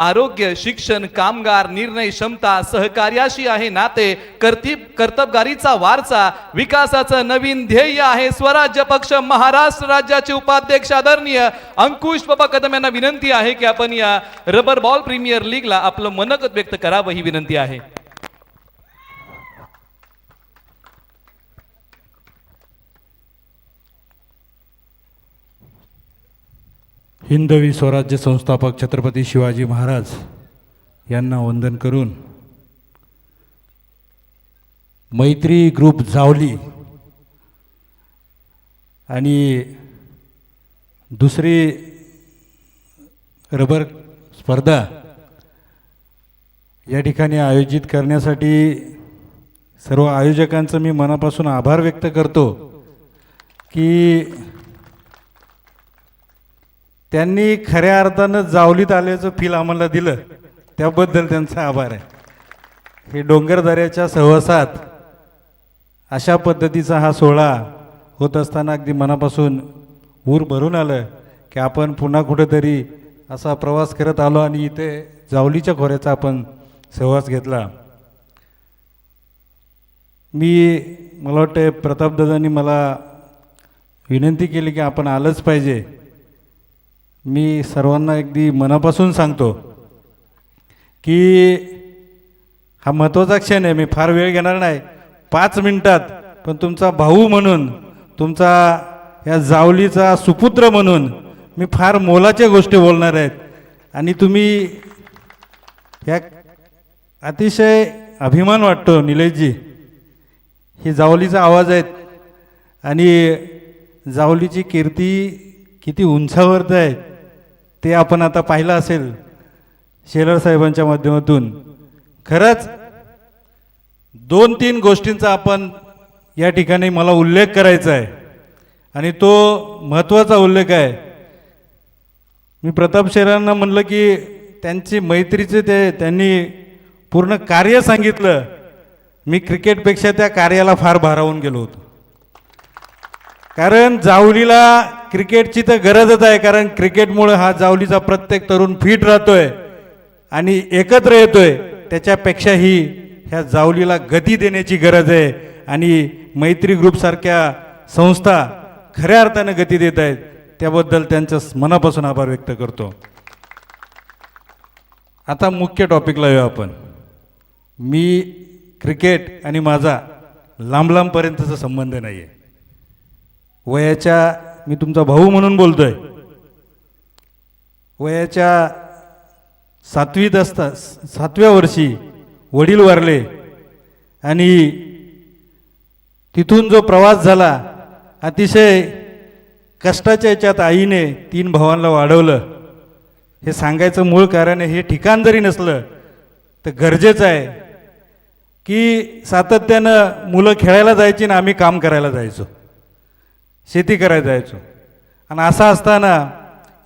आरोग्य शिक्षण कामगार निर्णय क्षमता सहकार्याशी आहे नाते कर्तृ कर्तबगारीचा वारसा विकासाचं नवीन ध्येय आहे. स्वराज्य पक्ष महाराष्ट्र राज्याचे उपाध्यक्ष आदरणीय अंकुश बाबा कदम यांना विनंती आहे की आपण या रबर बॉल प्रीमियर लीगला आपलं मनगत व्यक्त करावं ही विनंती आहे. हिंदवी स्वराज्य संस्थापक छत्रपती शिवाजी महाराज यांना वंदन करून मैत्री ग्रुप जावली आणि दुसरी रबर स्पर्धा या ठिकाणी आयोजित करण्यासाठी सर्व आयोजकांचं मी मनापासून आभार व्यक्त करतो की त्यांनी खऱ्या अर्थानं जावलीत आल्याचं फील आम्हाला दिलं. त्याबद्दल त्यांचा आभार आहे. हे डोंगरदऱ्याच्या सहवासात अशा पद्धतीचा हा सोहळा होत असताना अगदी मनापासून ऊर भरून आलं की आपण पुन्हा कुठेतरी असा प्रवास करत आलो आणि इथे जावलीच्या खोऱ्याचा आपण सहवास घेतला. मी मला वाटतं प्रतापदादांनी मला विनंती केली की आपण आलंच पाहिजे. मी सर्वांना अगदी मनापासून सांगतो की हा महत्त्वाचा क्षण आहे. मी फार वेळ घेणार नाही. पाच मिनिटात पण तुमचा भाऊ म्हणून तुमचा या जावलीचा सुपुत्र म्हणून मी फार मोलाच्या गोष्टी बोलणार आहेत आणि तुम्ही ह्या अतिशय अभिमान वाटतो निलेशजी. ही जावलीचा आवाज आहेत. आणि जावलीची कीर्ती किती उंचावरती आहे. ते आपण आता पाहिलं असेल शेलर साहेबांच्या माध्यमातून. खरंच दोन तीन गोष्टींचा आपण या ठिकाणी मला उल्लेख करायचा आहे. आणि तो महत्त्वाचा उल्लेख आहे. मी प्रताप शेरांना म्हणलं की त्यांची मैत्रीचे ते त्यांनी पूर्ण कार्य सांगितलं. मी क्रिकेटपेक्षा त्या कार्याला फार भारावून गेलो होतो. कारण जावलीला क्रिकेटची तर गरजच आहे कारण क्रिकेटमुळे हा जावलीचा प्रत्येक तरुण फिट राहतोय आणि एकत्र येतोय. त्याच्यापेक्षाही ह्या जावलीला गती देण्याची गरज आहे आणि मैत्री ग्रुपसारख्या संस्था खऱ्या अर्थानं गती देत आहेत. त्याबद्दल त्यांचं मनापासून आभार व्यक्त करतो. आता मुख्य टॉपिकला येऊ आपण. मी क्रिकेट आणि माझा लांब लांबपर्यंतचा संबंध नाही आहे वयाच्या मी तुमचा भाऊ म्हणून बोलतोय. वयाच्या सातवीत असता सातव्या वर्षी वडील वारले आणि तिथून जो प्रवास झाला अतिशय कष्टाच्या याच्यात आईने तीन भावांना वाढवलं. हे सांगायचं मूळ कारण आहे हे ठिकाण जरी नसलं तर गरजेचं आहे की सातत्यानं मुलं खेळायला जायची ना आम्ही काम करायला जायचो. शेती करायला जायचो. आणि असं असताना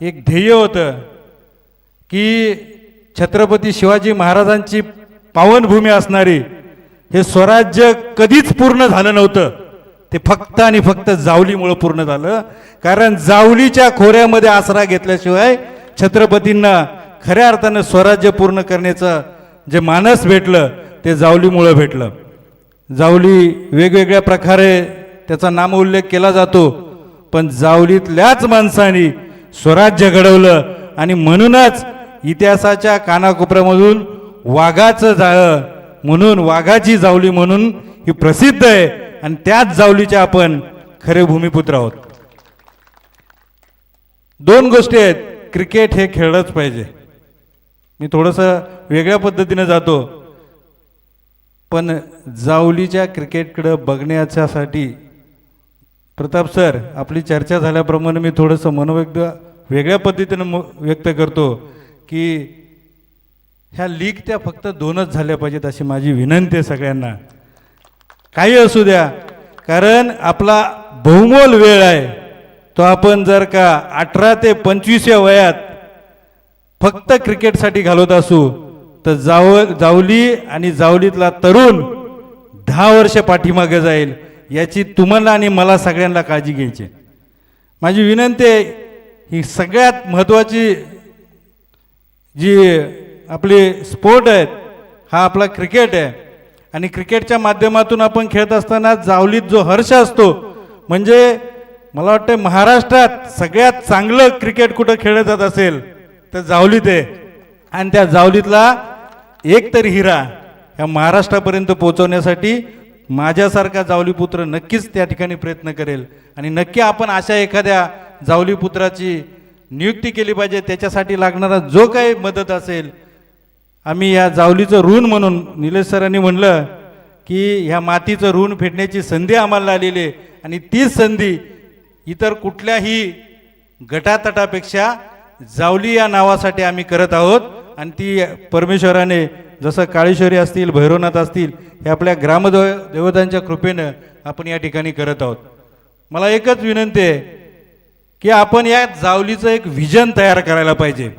एक ध्येय होतं की छत्रपती शिवाजी महाराजांची पावनभूमी असणारी हे स्वराज्य कधीच पूर्ण झालं नव्हतं. ते फक्त आणि फक्त जावलीमुळं पूर्ण झालं. कारण जावलीच्या खोऱ्यामध्ये आसरा घेतल्याशिवाय छत्रपतींना खऱ्या अर्थानं स्वराज्य पूर्ण करण्याचं जे मानस भेटलं ते जावलीमुळं भेटलं. जावली वेगवेगळ्या प्रकारे त्याचा नामोल्लेख केला जातो. पण जावलीतल्याच माणसांनी स्वराज्य घडवलं आणि म्हणूनच इतिहासाच्या कानाकोपऱ्यामधून वाघाचं जाळं म्हणून वाघाची जावली म्हणून ही प्रसिद्ध आहे आणि त्याच जावलीचे आपण खरे भूमिपुत्र आहोत. दोन गोष्टी आहेत. क्रिकेट हे खेळलंच पाहिजे. मी थोडंसं वेगळ्या पद्धतीनं जातो. पण जावलीच्या क्रिकेटकडं बघण्याच्यासाठी प्रताप सर आपली चर्चा झाल्याप्रमाणे मी थोडंसं मनोव्यक्त वेगळ्या पद्धतीनं म- व्यक्त करतो की ह्या लीग त्या फक्त दोनच झाल्या पाहिजेत अशी माझी विनंती आहे सगळ्यांना. काही असू द्या कारण आपला बहुमोल वेळ आहे. तो आपण जर का अठरा ते पंचवीसव्या वयात फक्त क्रिकेटसाठी घालवत असू तर जाव जावली आणि जावलीतला तरुण दहा वर्ष पाठीमागे जाईल. याची तुम्हाला आणि मला सगळ्यांना काळजी घ्यायची. माझी विनंती आहे ही सगळ्यात महत्त्वाची जी आपली स्पोर्ट आहेत हा आपला क्रिकेट आहे. आणि क्रिकेटच्या माध्यमातून आपण खेळत असताना जावलीत जो हर्ष असतो म्हणजे मला वाटतं महाराष्ट्रात सगळ्यात चांगलं क्रिकेट कुठं खेळलं जात असेल तर जावलीत आहे. आणि त्या जावलीतला एक तरी हिरा ह्या महाराष्ट्रापर्यंत पोहोचवण्यासाठी माझ्यासारखा जावलीपुत्र नक्कीच त्या ठिकाणी प्रयत्न करेल. आणि नक्की आपण अशा एखाद्या जावलीपुत्राची नियुक्ती केली पाहिजे त्याच्यासाठी लागणारा जो काही मदत असेल. आम्ही या जावलीचं ऋण म्हणून निलेश सरांनी म्हणलं की ह्या मातीचं ऋण फेडण्याची संधी आम्हाला आलेली आहे. आणि तीच संधी इतर कुठल्याही गटातटापेक्षा जावली या नावासाठी आम्ही करत आहोत. आणि ती परमेश्वराने जसं काळेश्वरी असतील भैरवनाथ असतील हे आपल्या ग्रामदेव देवतांच्या कृपेनं आपण या ठिकाणी करत आहोत. मला एकच विनंती आहे की आपण या जावलीचं एक व्हिजन तयार करायला पाहिजे.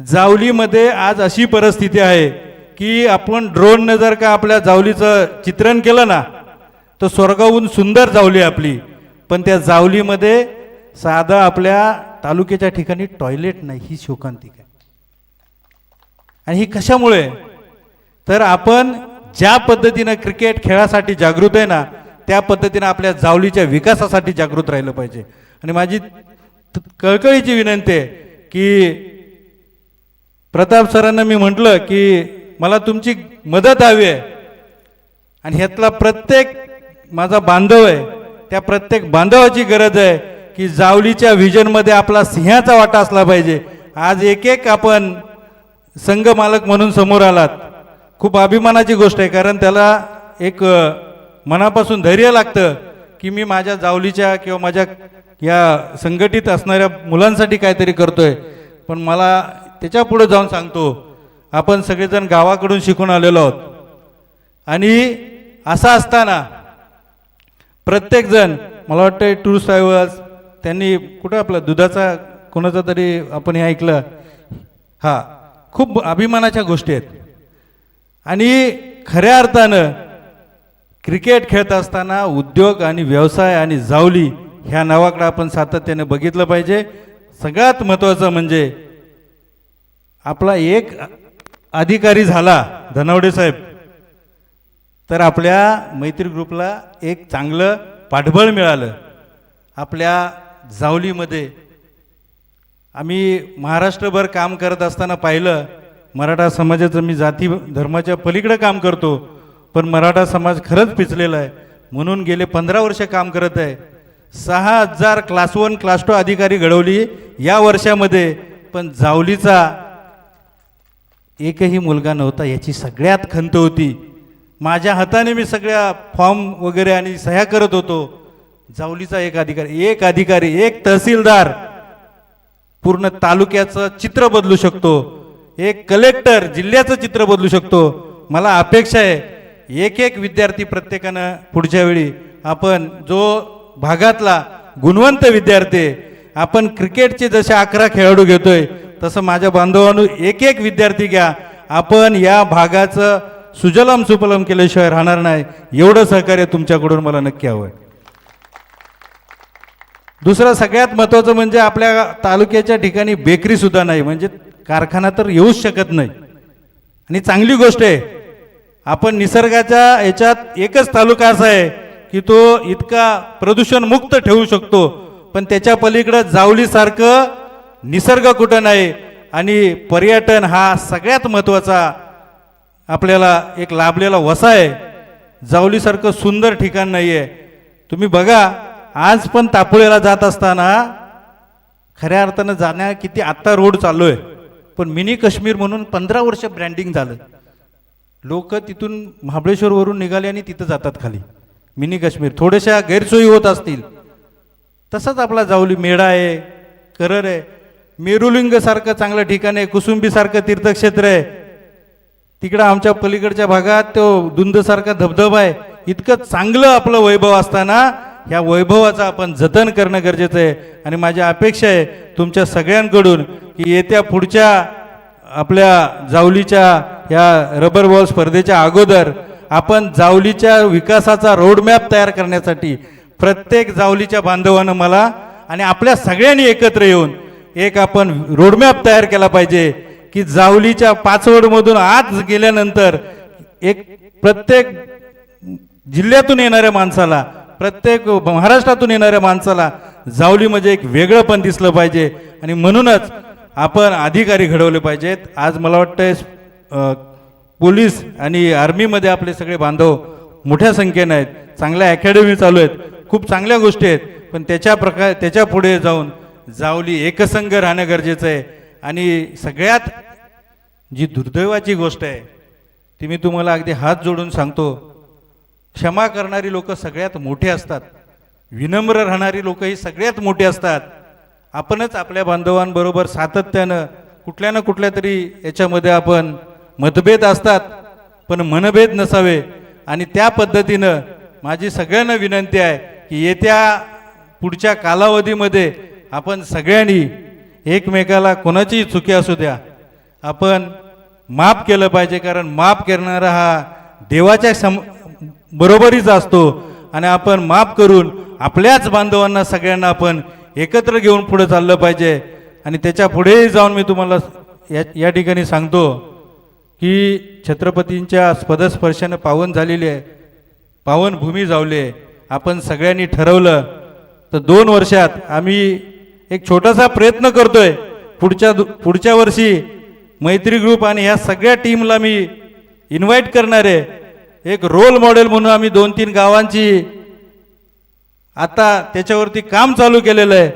जावलीमध्ये आज अशी परिस्थिती आहे की आपण ड्रोननं जर का आपल्या जावलीचं चित्रण केलं ना तर स्वर्गाहून सुंदर जावली आपली. पण त्या जावलीमध्ये साधं आपल्या तालुक्याच्या ठिकाणी टॉयलेट नाही ही शोकांतिक आहे. आणि ही कशामुळे? तर आपण ज्या पद्धतीनं क्रिकेट खेळासाठी जागृत आहे ना त्या पद्धतीनं आपल्या जावलीच्या विकासासाठी जागृत राहिलं पाहिजे. आणि माझी कळकळीची विनंती आहे की प्रताप सरांना मी म्हटलं की मला तुमची मदत हवी आहे. आणि ह्यातला प्रत्येक माझा बांधव आहे त्या प्रत्येक बांधवाची गरज आहे की जावलीच्या व्हिजनमध्ये आपला सिंहाचा वाटा असला पाहिजे. आज एक एक आपण संघ मालक म्हणून समोर आलात. खूप अभिमानाची गोष्ट आहे कारण त्याला एक मनापासून धैर्य लागतं की मी माझ्या जावलीच्या किंवा माझ्या या संघटित असणाऱ्या मुलांसाठी काहीतरी करतोय. पण मला त्याच्या पुढे जाऊन सांगतो आपण सगळेजण गावाकडून शिकून आलेलो आहोत. आणि असं असताना प्रत्येकजण मला वाटतं टूर ड्रायव्हर्स त्यांनी कुठं आपला दुधाचा कोणाचा तरी आपण हे ऐकलं हा खूप अभिमानाच्या गोष्टी आहेत. आणि खऱ्या अर्थानं क्रिकेट खेळत असताना उद्योग आणि व्यवसाय आणि जावली ह्या नावाकडे आपण सातत्याने बघितलं पाहिजे. सगळ्यात महत्त्वाचं म्हणजे आपला एक अधिकारी झाला धनावडे साहेब तर आपल्या मैत्री ग्रुपला एक चांगलं पाठबळ मिळालं. आपल्या जावलीमध्ये आम्ही महाराष्ट्रभर काम करत असताना पाहिलं मराठा समाजाचं मी जाती धर्माच्या पलीकडं काम करतो पण मराठा समाज खरंच पिचलेला आहे. म्हणून गेले पंधरा वर्ष काम करत आहे. सहा हजार क्लास वन क्लास टू अधिकारी घडवली या वर्षामध्ये पण जावलीचा एकही मुलगा नव्हता याची सगळ्यात खंत होती. माझ्या हाताने मी सगळ्या फॉर्म वगैरे आणि सह्या करत होतो. जावलीचा एक अधिकारी एक अधिकारी एक तहसीलदार पूर्ण तालुक्याचं चित्र बदलू शकतो. एक कलेक्टर जिल्ह्याचं चित्र बदलू शकतो. मला अपेक्षा आहे एक एक विद्यार्थी प्रत्येकानं पुढच्या वेळी आपण जो भागातला गुणवंत विद्यार्थी आपण क्रिकेटचे जसे अकरा खेळाडू घेतोय तसं माझ्या बांधवांनो एक एक विद्यार्थी घ्या. आपण या भागाचं सुजलम सुपलम केल्याशिवाय राहणार नाही. एवढं सहकार्य तुमच्याकडून मला नक्की हवं आहे दुसरं सगळ्यात महत्त्वाचं म्हणजे आपल्या तालुक्याच्या ठिकाणी बेकरीसुद्धा नाही म्हणजे कारखाना तर येऊच शकत नाही. आणि चांगली गोष्ट आहे आपण निसर्गाच्या याच्यात एकच तालुका असा आहे की तो इतका प्रदूषणमुक्त ठेवू शकतो पण त्याच्या पलीकडं जावलीसारखं निसर्ग कुठं नाही आणि पर्यटन हा सगळ्यात महत्त्वाचा आपल्याला एक लाभलेला वसा आहे. जावलीसारखं सुंदर ठिकाण नाही आहे तुम्ही बघा आज पण तापुळेला जात असताना खऱ्या अर्थानं जाण्या किती आत्ता रोड चालू आहे पण मिनी काश्मीर म्हणून पंधरा वर्ष ब्रँडिंग झालं. लोक तिथून महाबळेश्वरवरून निघाले आणि तिथं जातात खाली. मिनी काश्मीर. थोड्याशा गैरसोयी होत असतील. तसंच आपला जावली मेढा आहे करर आहे. मेरुलिंगसारखं चांगलं ठिकाण आहे कुसुंबीसारखं तीर्थक्षेत्र आहे. तिकडं आमच्या पलीकडच्या भागात तो दुंदसारखा धबधबा आहे. इतकं चांगलं आपलं वैभव असताना ह्या वैभवाचं आपण जतन करणं गरजेचं आहे. आणि माझी अपेक्षा आहे तुमच्या सगळ्यांकडून की येत्या पुढच्या आपल्या जावलीच्या या रबर बॉल स्पर्धेच्या अगोदर आपण जावलीच्या विकासाचा रोडमॅप तयार करण्यासाठी प्रत्येक जावलीच्या बांधवानं मला आणि आपल्या सगळ्यांनी एकत्र येऊन एक आपण रोडमॅप तयार केला पाहिजे की जावलीच्या पाचवडमधून आत गेल्यानंतर एक प्रत्येक जिल्ह्यातून येणाऱ्या माणसाला प्रत्येक महाराष्ट्रातून येणाऱ्या माणसाला जावली म्हणजे एक वेगळं पण दिसलं पाहिजे. आणि म्हणूनच आपण अधिकारी घडवले पाहिजेत. आज मला वाटतं पोलीस आणि आर्मीमध्ये आपले सगळे बांधव मोठ्या संख्येने आहेत. चांगल्या अकॅडमी चालू आहेत. खूप चांगल्या गोष्टी आहेत. पण त्याच्या प्रकार त्याच्या पुढे जाऊन जावली एकसंघ राहणं गरजेचं आहे. आणि सगळ्यात जी दुर्दैवाची गोष्ट आहे ती मी तुम्हाला अगदी हात जोडून सांगतो. क्षमा करणारी लोक सगळ्यात मोठे असतात. विनम्र राहणारी लोक ही सगळ्यात मोठी असतात. आपणच आपल्या बांधवांबरोबर सातत्यानं कुठल्या ना कुठल्या तरी याच्यामध्ये आपण मतभेद असतात पण मनभेद नसावे. आणि त्या पद्धतीनं माझी सगळ्यांना विनंती आहे की येत्या पुढच्या कालावधीमध्ये आपण सगळ्यांनी एकमेकाला कोणाचीही चुकी असू द्या. आपण माफ केलं पाहिजे कारण माफ करणारा हा देवाच्या सम बरोबरीचा असतो. आणि आपण माफ करून आपल्याच बांधवांना सगळ्यांना आपण एकत्र घेऊन पुढे चाललं पाहिजे. आणि त्याच्या पुढेही जाऊन मी तुम्हाला या या ठिकाणी सांगतो की छत्रपतींच्या पदस्पर्शानं पावन झालेली आहे. पावन भूमी जावली आहे. आपण सगळ्यांनी ठरवलं तर दोन वर्षात आम्ही एक छोटासा प्रयत्न करतोय. पुढच्या दु- पुढच्या वर्षी मैत्री ग्रुप आणि ह्या सगळ्या टीमला मी इन्व्हाइट करणार आहे. एक रोल मॉडेल म्हणून आम्ही दोन तीन गावांची आता त्याच्यावरती काम चालू केलेलं आहे.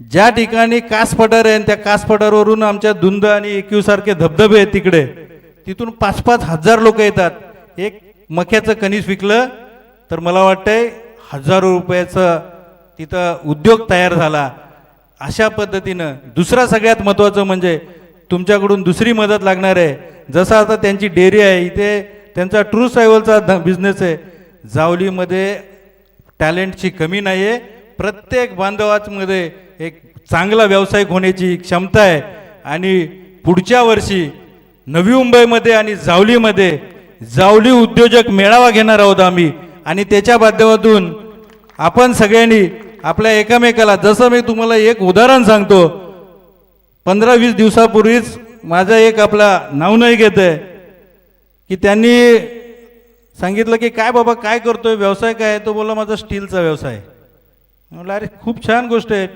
ज्या ठिकाणी कास पठार आहे आणि त्या कास पठारवरून आमच्या धुंद आणि एकवीव सारखे धबधबे आहेत तिकडे तिथून पाच पाच हजार लोक येतात. एक मक्याचं कणीस विकलं तर मला वाटतंय हजारो रुपयाचं तिथं उद्योग तयार झाला. अशा पद्धतीनं दुसरा सगळ्यात महत्त्वाचं म्हणजे तुमच्याकडून दुसरी मदत लागणार आहे. जसं आता त्यांची डेअरी आहे इथे त्यांचा ट्रू सायवलचा बिझनेस आहे. जावलीमध्ये टॅलेंटची कमी नाही आहे प्रत्येक बांधवामध्ये एक चांगला व्यावसायिक होण्याची क्षमता आहे. आणि पुढच्या वर्षी नवी मुंबईमध्ये आणि जावलीमध्ये जावली उद्योजक मेळावा घेणार आहोत आम्ही. आणि त्याच्या माध्यमातून आपण सगळ्यांनी आपल्या एकामेकाला जसं मी तुम्हाला एक उदाहरण सांगतो पंधरा वीस दिवसापूर्वीच माझा एक आपला नावनही घेत आहे की त्यांनी सांगितलं की काय बाबा काय करतोय व्यवसाय काय तो बोलला माझा स्टीलचा व्यवसाय. म्हणलं अरे खूप छान गोष्ट आहे.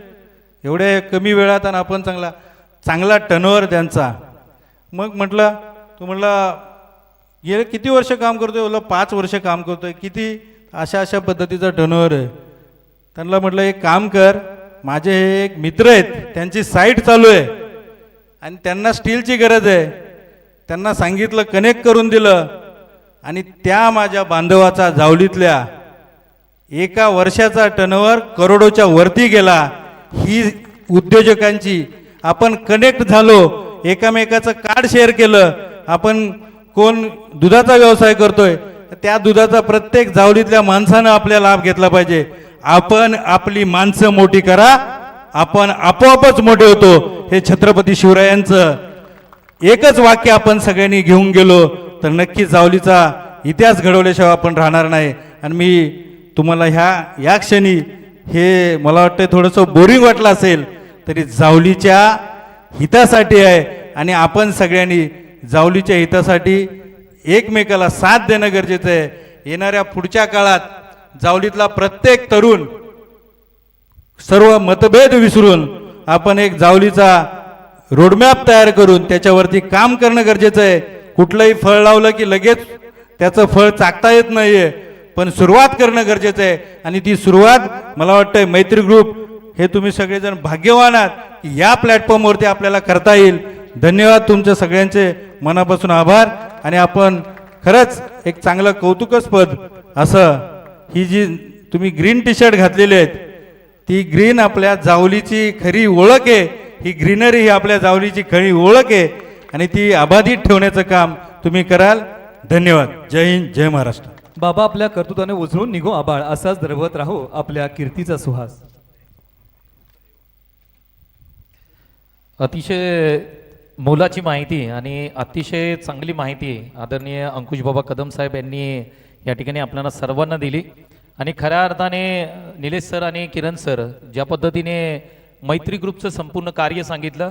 एवढ्या कमी वेळात आणि आपण चांगला चांगला टनवर त्यांचा. मग म्हटलं तो म्हटला गेले किती वर्ष काम करतोय? बोलला पाच वर्ष काम करतोय. किती? अशा अशा पद्धतीचा टनवर आहे. त्यांना म्हटलं एक काम कर माझे हे एक मित्र आहेत त्यांची साईट चालू आहे. आणि त्यांना स्टीलची गरज आहे. त्यांना सांगितलं कनेक्ट करून दिलं. आणि त्या माझ्या बांधवाचा जावलीतल्या एका वर्षाचा टनवर करोडोच्या वरती गेला. ही उद्योजकांची आपण कनेक्ट झालो एकामेकाचं कार्ड शेअर केलं. आपण कोण दुधाचा व्यवसाय करतोय त्या दुधाचा प्रत्येक जावलीतल्या माणसानं आपल्या लाभ घेतला पाहिजे. आपण आपली माणसं मोठी करा आपण आपोआपच मोठे होतो. हे छत्रपती शिवरायांचं एकच वाक्य आपण सगळ्यांनी घेऊन गेलो तर नक्की जावलीचा इतिहास घडवल्याशिवाय आपण राहणार नाही. आणि मी तुम्हाला ह्या या क्षणी हे मला वाटतं थोडंसं बोरिंग वाटलं असेल तरी जावलीच्या हितासाठी आहे. आणि आपण सगळ्यांनी जावलीच्या हितासाठी एकमेकाला साथ देणं गरजेचं आहे. येणाऱ्या पुढच्या काळात जावलीतला प्रत्येक तरुण सर्व मतभेद विसरून आपण एक जावलीचा रोडमॅप तयार करून त्याच्यावरती काम करणं गरजेचं आहे. कुठलंही फळ लावलं की लगेच त्याचं फळ चाकता येत नाही आहे पण सुरुवात करणं गरजेचं आहे. आणि ती सुरुवात मला वाटतंय मैत्री ग्रुप हे तुम्ही सगळेजण भाग्यवान आहात की या प्लॅटफॉर्मवरती आपल्याला करता येईल. धन्यवाद तुमच्या सगळ्यांचे मनापासून आभार. आणि आपण खरंच एक चांगलं कौतुकास्पद असं ही जी तुम्ही ग्रीन टी शर्ट घातलेली आहेत ती ग्रीन आपल्या जावलीची खरी ओळख आहे. ही ग्रीनरी ही आपल्या जावलीची खरी ओळख आहे. आणि ती अबाधित ठेवण्याचं काम तुम्ही कराल. धन्यवाद. जय हिंद जय महाराष्ट्र. बाबा आपल्या कर्तृत्वाने उजळून निघो आबाळ. असाच दरवत राहो आपल्या कीर्तीचा सुहास. अतिशय मोलाची माहिती आणि अतिशय चांगली माहिती आदरणीय अंकुश बाबा कदम साहेब यांनी या ठिकाणी आपल्याला सर्वांना दिली. आणि खऱ्या अर्थाने निलेश सर आणि किरण सर ज्या पद्धतीने मैत्री ग्रुपचं संपूर्ण कार्य सांगितलं